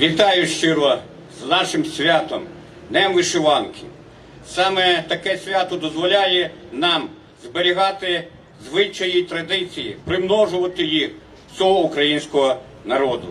Вітаю щиро з нашим святом, Днем Вишиванки. Саме таке свято дозволяє нам зберігати звичаї і традиції, примножувати їх всього українського народу.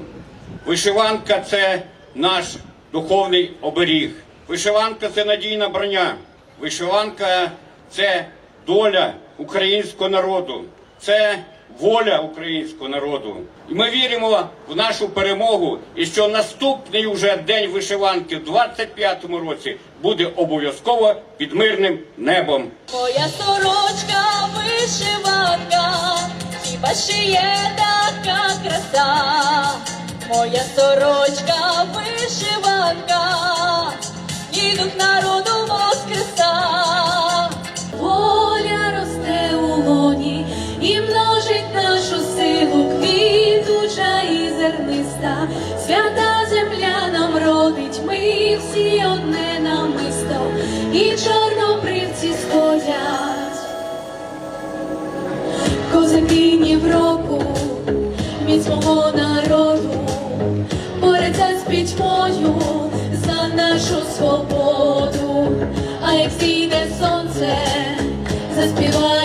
Вишиванка це наш духовний оберіг. Вишиванка це надійна броня. Вишиванка це доля українського народу. Це воля українського народу. І ми віримо в нашу перемогу, і що наступний уже день вишиванки в 25-му році буде обов'язково під мирним небом. Моя сорочка вишиванка, хіба ще є така краса? Моя сорочка і чорнобривці сходять. Козакині в року від свого народу бореться з пітьмою за нашу свободу. А як зійде сонце, заспіваємо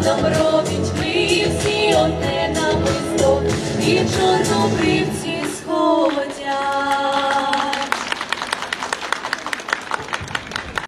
нам робить ми всі одне на намисто, від чорнобривців.